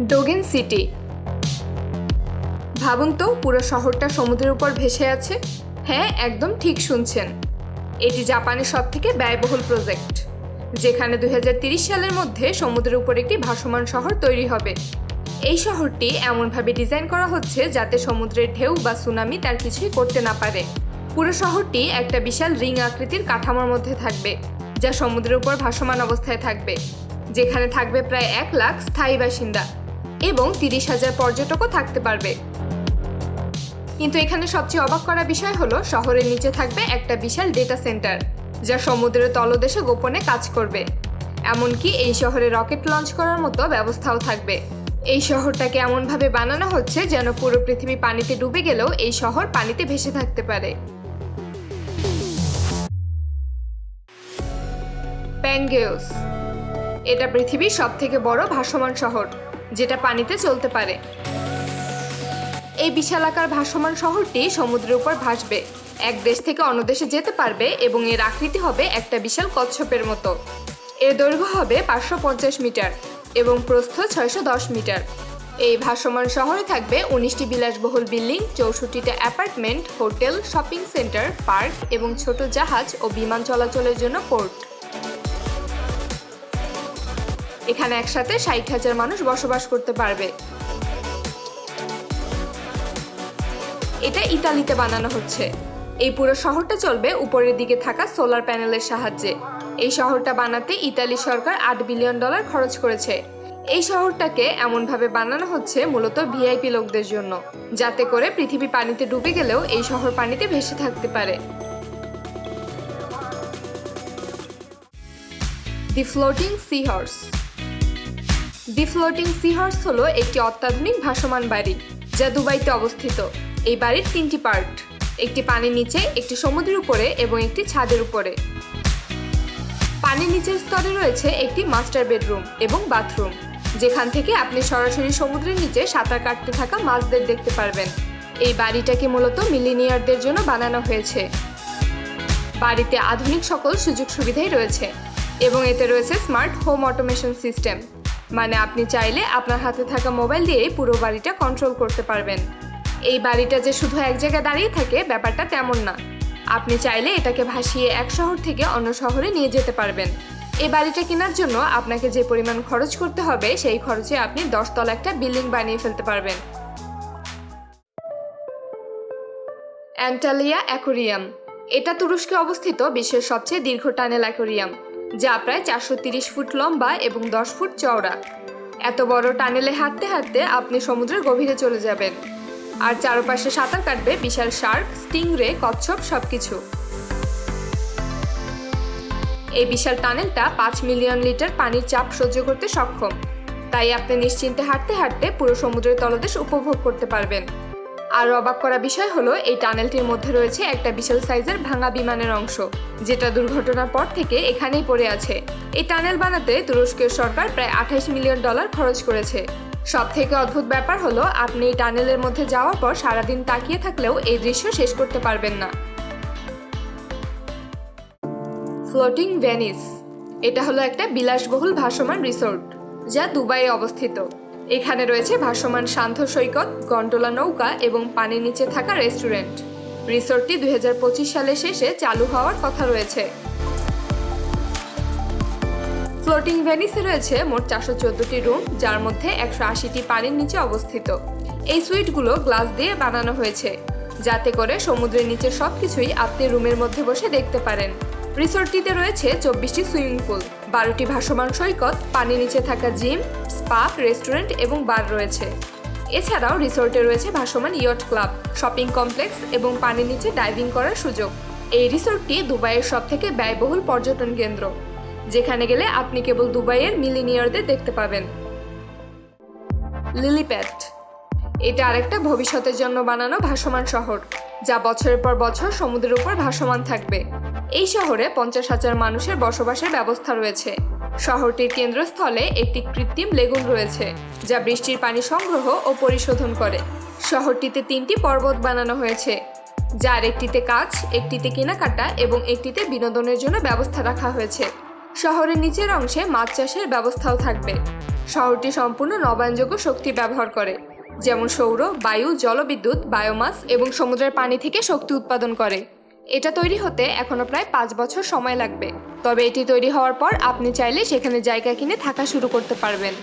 ডোগেন city. ভাবুন তো, পুরো শহরটা সমুদ্রের উপর ভেসে আছে। হ্যাঁ একদম ঠিক শুনছেন। এটি জাপানের সব থেকে ব্যয়বহুল প্রজেক্ট, যেখানে দুই সালের মধ্যে সমুদ্রের উপর একটি ভাসমান শহর তৈরি হবে। এই শহরটি এমনভাবে ডিজাইন করা হচ্ছে যাতে সমুদ্রের ঢেউ বা সুনামি তার কিছুই করতে না পারে। পুরো শহরটি একটা বিশাল রিং আকৃতির কাঠামোর মধ্যে থাকবে, যা সমুদ্রের উপর ভাসমান অবস্থায় থাকবে, যেখানে থাকবে প্রায় এক লাখ স্থায়ী বাসিন্দা। এবং তিরিশ হাজার পর্যটকও থাকতে পারবে। কিন্তু এখানে সবচেয়ে অবাক করা বিষয় হলো, শহরের নিচে থাকবে একটা বিশাল ডেটা সেন্টার যা সমুদ্রের তলদেশে গোপনে কাজ করবে। এমনকি এই শহরে রকেট লঞ্চ করার মতো ব্যবস্থাও থাকবে। এই শহরটাকে এমনভাবে বানানো হচ্ছে যেন পুরো পৃথিবী পানিতে ডুবে গেলেও এই শহর পানিতে ভেসে থাকতে পারে। প্যাঙ্গেওস এটা পৃথিবীর সবথেকে বড় ভাসমান শহর। যেটা পানিতে চলতে পারে। এই বিশালাকার ভাসমান শহরটি সমুদ্রের উপর ভাসবে। এক দেশ থেকে অন্য দেশে যেতে পারবে এবং এর আকৃতি হবে একটা বিশাল কচ্ছপের মতো। এর দৈর্ঘ্য হবে পাঁচশো পঞ্চাশ মিটার এবং প্রস্থ ছয়শো দশ মিটার। এই ভাসমান শহরে থাকবে উনিশটি বিলাসবহুল বিল্ডিং, চৌষট্টিটা apartment, hotel, shopping centre, park এবং ছোট জাহাজ ও বিমান চলাচলের জন্য পোর্ট। এখানে একসাথে ষাট হাজার মানুষ বসবাস করতে পারবে। এটা ইতালিতে বানানো হচ্ছে। এই পুরো শহরটা চলবে উপরের দিকে থাকা সোলার প্যানেলের সাহায্যে। এই শহরটা বানাতে ইতালি সরকার আট বিলিয়ন ডলার খরচ করেছে। এই শহরটাকে এমনভাবে বানানো হচ্ছে মূলত ভিআইপি লোকদের জন্য, যাতে করে পৃথিবী পানিতে ডুবে গেলেও এই শহর পানিতে ভেসে থাকতে পারে। The floating sea horse the floating sea horse হলো একটি অত্যাধুনিক ভাসমান বাড়ি, যা দুবাইতে অবস্থিত। এই বাড়ির তিনটি পার্ট, একটি পানির নিচে, একটি সমুদ্রের উপরে এবং একটি ছাদের উপরে। পানির নিচের স্তরে রয়েছে একটি মাস্টার বেডরুম এবং বাথরুম, যেখান থেকে আপনি সরাসরি সমুদ্রের নিচে সাঁতার কাটতে থাকা মাছদের দেখতে পারবেন। এই বাড়িটাকে মূলত মিলিনিয়ারদের জন্য বানানো হয়েছে। বাড়িতে আধুনিক সকল সুযোগ সুবিধাই রয়েছে এবং এতে রয়েছে স্মার্ট হোম অটোমেশন সিস্টেম। মানে আপনি চাইলে আপনার হাতে থাকা মোবাইল দিয়েই পুরো বাড়িটা কন্ট্রোল করতে পারবেন। এই বাড়িটা যে শুধু এক জায়গায় দাঁড়িয়ে থাকে, ব্যাপারটা তেমন না। আপনি চাইলে এটাকে ভাসিয়ে এক শহর থেকে অন্য শহরে নিয়ে যেতে পারবেন। এই বাড়িটা কেনার জন্য আপনাকে যে পরিমাণ খরচ করতে হবে, সেই খরচে আপনি দশতলা একটা বিল্ডিং বানিয়ে ফেলতে পারবেন। Antalya aquarium. এটা তুরস্কে অবস্থিত বিশ্বের সবচেয়ে দীর্ঘ টানেল অ্যাকোরিয়াম। যা প্রায় চারশো ফুট লম্বা এবং দশ ফুট চওড়া। এত বড় টানেলে হাঁটতে হাঁটতে আপনি সমুদ্রের গভীরে চলে যাবেন। আর চারপাশে সাঁতার কাটবে বিশাল শার্ক, স্টিংরে, কচ্ছপ, সবকিছু। এই বিশাল টানেলটা পাঁচ মিলিয়ন লিটার পানির চাপ সহ্য করতে সক্ষম। তাই আপনি নিশ্চিন্তে হাঁটতে হাঁটতে পুরো সমুদ্রের তলদেশ উপভোগ করতে পারবেন। আর অবাক করা বিষয় হলো, এই টানেলটির মধ্যে রয়েছে একটা বিশাল সাইজের ভাঙা বিমানের অংশ, যেটা দুর্ঘটনার পর থেকে এখানেই পড়ে আছে। এই টানেল বানাতে তুরস্কের সরকার প্রায় আঠাইশ মিলিয়ন ডলার খরচ করেছে। সব থেকে অদ্ভুত ব্যাপার হলো, আপনি এই টানেলের মধ্যে যাওয়ার পর সারাদিন তাকিয়ে থাকলেও এই দৃশ্য শেষ করতে পারবেন না। Floating Venice. এটা হলো একটা বিলাসবহুল ভাসমান রিসোর্ট, যা দুবাইয়ে অবস্থিত। এখানে রয়েছে ভাসমান শান্ত সৈকত, গন্ডোলা নৌকা এবং পানির নিচে থাকা রেস্টুরেন্ট। রিসোর্টটি দুই সালের শেষে চালু হওয়ার কথা রয়েছে। ফ্লোটিং ভেনিসে রয়েছে মোট চারশো চোদ্দটি রুম, যার মধ্যে একশো আশিটি পানির নিচে অবস্থিত। এই সুইটগুলো গ্লাস দিয়ে বানানো হয়েছে, যাতে করে সমুদ্রের নিচে সব কিছুই আপনি রুমের মধ্যে বসে দেখতে পারেন। রিসোর্টটিতে রয়েছে চব্বিশটি সুইমিং পুল, বারোটি ভাসমান সৈকত, পানির নিচে থাকা জিম, স্পা, রেস্টুরেন্ট এবং বার রয়েছে। এছাড়াও রিসোর্টে রয়েছে ভাসমান ইয়ট ক্লাব, শপিং কমপ্লেক্স এবং পানির নিচে ডাইভিং করার সুযোগ। এই রিসোর্টটি দুবাইয়ের সবথেকে ব্যয়বহুল পর্যটন কেন্দ্র, যেখানে গেলে আপনি কেবল দুবাইয়ের মিলিনিয়ারদের দেখতে পাবেন। লিলিপ্যাড, এটা আরেকটা ভবিষ্যতের জন্য বানানো ভাসমান শহর, যা বছরের পর বছর সমুদ্রের উপর ভাসমান থাকবে। এই শহরে পঞ্চাশ হাজার মানুষের বসবাসের ব্যবস্থা রয়েছে। শহরটির কেন্দ্রস্থলে একটি কৃত্রিম লেগুন রয়েছে, যা বৃষ্টির পানি সংগ্রহ ও পরিশোধন করে। শহরটিতে তিনটি পর্বত বানানো হয়েছে, যার একটিতে কাজ, একটিতে কেনাকাটা এবং একটিতে বিনোদনের জন্য ব্যবস্থা রাখা হয়েছে। শহরের নিচের অংশে মাছ চাষের ব্যবস্থাও থাকবে। শহরটি সম্পূর্ণ নবায়নযোগ্য শক্তি ব্যবহার করে, যেমন সৌর, বায়ু, জলবিদ্যুৎ, বায়োমাস এবং সমুদ্রের পানি থেকে শক্তি উৎপাদন করে। এটা তৈরি হতে এখনও প্রায় পাঁচ বছর সময় লাগবে। তবে এটি তৈরি হওয়ার পর আপনি চাইলে সেখানে জায়গা কিনে থাকা শুরু করতে পারবেন।